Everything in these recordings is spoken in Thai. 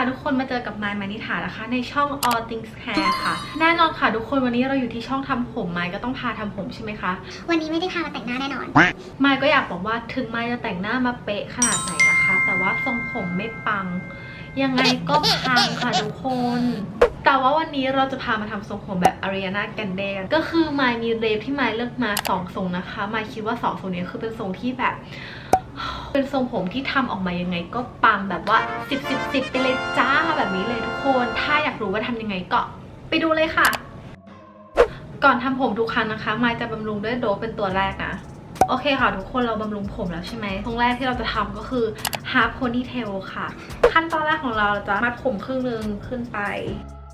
ค่ะทุกคนมาเจอกับไมล์มานิถานะคะ ในช่อง All Things Hair ค่ะ แน่นอนค่ะทุกคนวันนี้เราอยู่ที่ช่องทำผมไมล์ก็ต้องพาทำผมใช่ไหมคะวันนี้ไม่ได้พามาแต่งหน้าแน่นอนไมล์ก็อยากบอกว่าถึงไมล์จะแต่งหน้ามาเป๊ะขนาดไหนนะคะ แต่ว่าทรงผมไม่ปัง ยังไงก็พังค่ะทุกคน แต่ว่าวันนี้เราจะพามาทำทรงผมแบบอารีนาแกนเดนก็คือไมล์มีเรฟที่ไมล์เลือกมาสองทรงนะคะไมล์คิดว่าสองทรงนี้คือเป็นทรงที่แบบเป็นทรงผมที่ทำออกมายังไงก็ปังแบบว่า 10 10 10 ไปเลย คนถ้าอยากรู้ว่าทำยังไงก็ไปดูเลยค่ะ ก่อนทำผมทุกครั้งนะคะไมค์จะบำรุงด้วยโดเป็นตัวแรกนะโอเคค่ะทุกคนเราบำรุงผมแล้วใช่ไหมตรงแรกที่เราจะทำก็คือ half ponytail ค่ะ ขั้นตอนแรกของเราเราจะมัดผมครึ่งหนึงขึ้นไป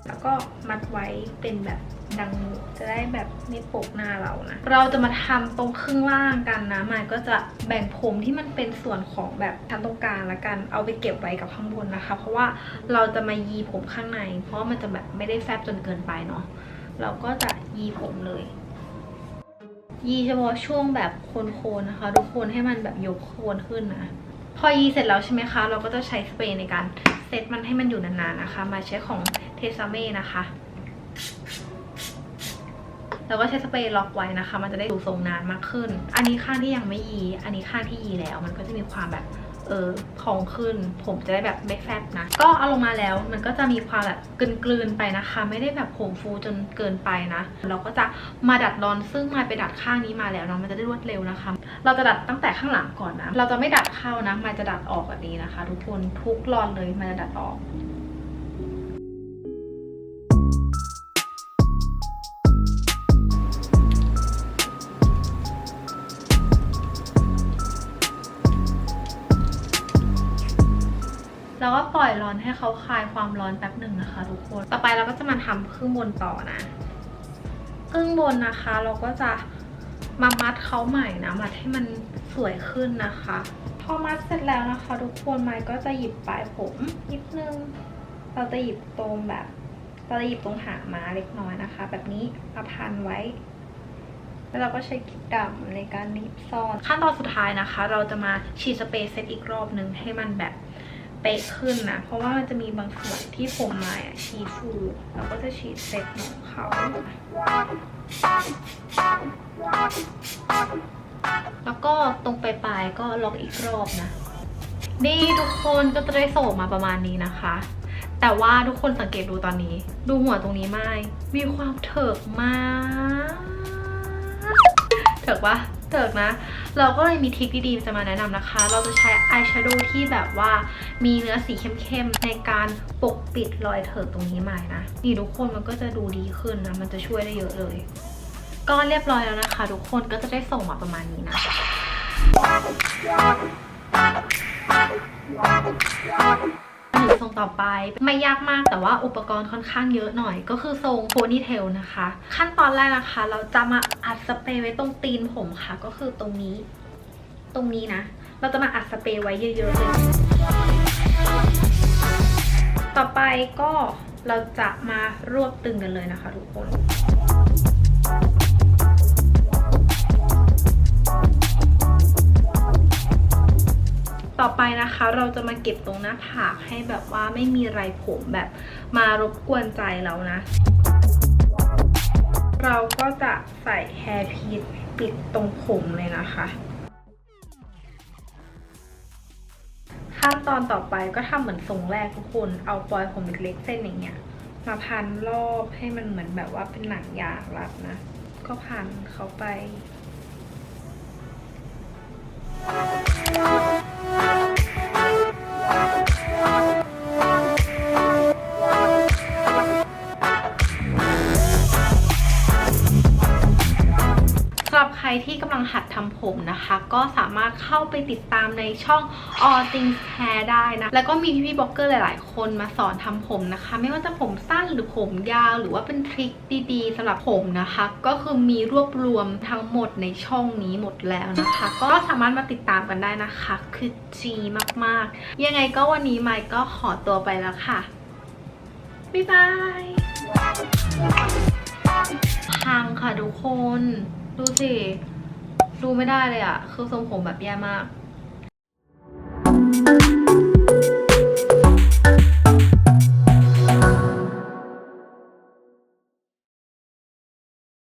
แล้วก็มัดไว้เป็นแบบดังนูจะได้แบบไม่ปกหน้าเรานะ เราจะมาทำตรงครึ่งล่างกันนะมันก็จะแบ่งผมที่มันเป็นส่วนของแบบชั้นตรงกลางละกัน เอาไปเก็บไว้กับข้างบนนะคะ เพราะว่าเราจะมายีผมข้างใน เพราะมันจะแบบไม่ได้แฟบจนเกินไปเนาะ เราก็จะยีผมเลย ยีเฉพาะช่วงแบบโคนๆนะคะ ทุกคนให้มันแบบยกโคนขึ้นนะ พอยีเสร็จแล้วใช่ไหมคะ เราก็จะใช้สเปรย์ในการเซตมันให้มันอยู่นานๆนะคะ มาใช้ของ เทสเม่นะคะ แล้วก็ใช้สเปรย์ล็อกไว้นะคะ มันจะได้ดูทรงนานมากขึ้น อันนี้ข้างที่ยังไม่ยี อันนี้ข้างที่ยีแล้ว มันก็จะมีความแบบเออพองขึ้นผมจะได้แบบไม่แฟบนะ ก็เอาลงมาแล้วมันก็จะมีความแบบกลืนๆไปนะคะ ไม่ได้แบบผมฟูจนเกินไปนะ เราก็จะมาดัดรอนซึ่งมาไปดัดข้างนี้มาแล้วเนาะมันจะได้รวดเร็วนะคะ เราจะดัดตั้งแต่ข้างหลังก่อนนะ เราจะไม่ดัดเข้านะมันจะดัดออกแบบนี้นะคะ ทุกคนทุกรอนเลยมันจะดัดออก แล้วก็ปล่อยร้อนให้เขาคลายความร้อนแป๊บหนึ่งนะคะทุกคน ต่อไปเราก็จะมาทำครึ่งบนต่อนะ ครึ่งบนนะคะ เราก็จะมามัดเขาใหม่นะ มัดให้มันสวยขึ้นนะคะ พอมัดเสร็จแล้วนะคะ ทุกคนไม้ก็จะหยิบปลายผมนิดนึง เราจะหยิบตรงแบบ เราจะหยิบตรงหางม้าเล็กน้อยนะคะ แบบนี้มาพันไว้แล้วเราก็ใช้กิ๊บดำในการนีบซ่อน ขั้นตอนสุดท้ายนะคะ เราจะมาฉีดสเปรย์เซตอีกรอบหนึ่งให้มันแบบ ป๊ะขึ้นนะ เพราะว่ามันจะมีบางส่วนที่ผมมาอะชีฟูเราก็จะฉีดเซตของเขาแล้วก็ตรงปลายๆก็ล็อกอีกรอบนะ นี่ทุกคนก็จะได้โศกมาประมาณนี้นะคะ แต่ว่าทุกคนสังเกตดูตอนนี้ ดูหัวตรงนี้ไม่มีความเถิกมาก เถิกปะ เถิกนะ เราก็เลยมีทริคดีๆจะมาแนะนำนะคะ เราจะใช้อายแชโดว์ที่แบบว่ามีเนื้อสีเข้มๆ ในการปกปิดรอยเถิกตรงนี้ใหม่นะ นี่ทุกคนมันก็จะดูดีขึ้นนะ มันจะช่วยได้เยอะเลย ก็เรียบร้อยแล้วนะคะ ทุกคนก็จะได้ส่งมาประมาณนี้นะถึง ทรงต่อไป ไม่ยากมากแต่ว่าอุปกรณ์ค่อนข้างเยอะหน่อย ก็คือทรงโพนี่เทลนะคะ ขั้นตอนแรกนะคะ เราจะมาอัดสเปรย์ไว้ตรงตีนผมค่ะ ก็คือตรงนี้ ตรงนี้นะ เราจะมาอัดสเปรย์ไว้เยอะๆเลยต่อไปก็เราจะมารวบตึงกันเลยนะคะทุกคน นะคะ เราจะมาเก็บตรงหน้าผากให้แบบว่าไม่มีไรผมแบบมารบกวนใจเรานะ เราก็จะใส่แฮร์พีทปิดตรงผมเลยนะคะขั้นตอนต่อไปก็ทำเหมือนทรงแรกทุกคน เอาปลอยผมเล็กๆเส้นอย่างเงี้ยมาพันรอบให้มันเหมือนแบบว่าเป็นหนังยางรัดนะ ก็พันเขาไปสำ รที่กำลังหัดทำผมนะคะ ก็สามารถเข้าไปติดตามในช่อง All Things Hair ได้นะ แล้วก็มีพี่ๆบล็อกเกอร์หลาย ๆ คนมาสอนทำผมนะคะ ไม่ว่าจะผมสั้นหรือผมยาว หรือว่าเป็นทริคดีๆสำหรับผมนะคะ ก็คือมีรวบรวมทั้งหมดในช่องนี้หมดแล้วนะคะ ก็สามารถมาติดตามกันได้นะคะ คือจีมากๆ ยังไงก็วันนี้ไมค์ก็ขอตัวไปแล้วค่ะ บ๊ายบายพังค่ะทุกคน ดูสิ ดูไม่ได้เลยอะคือทรงผมแบบแย่มาก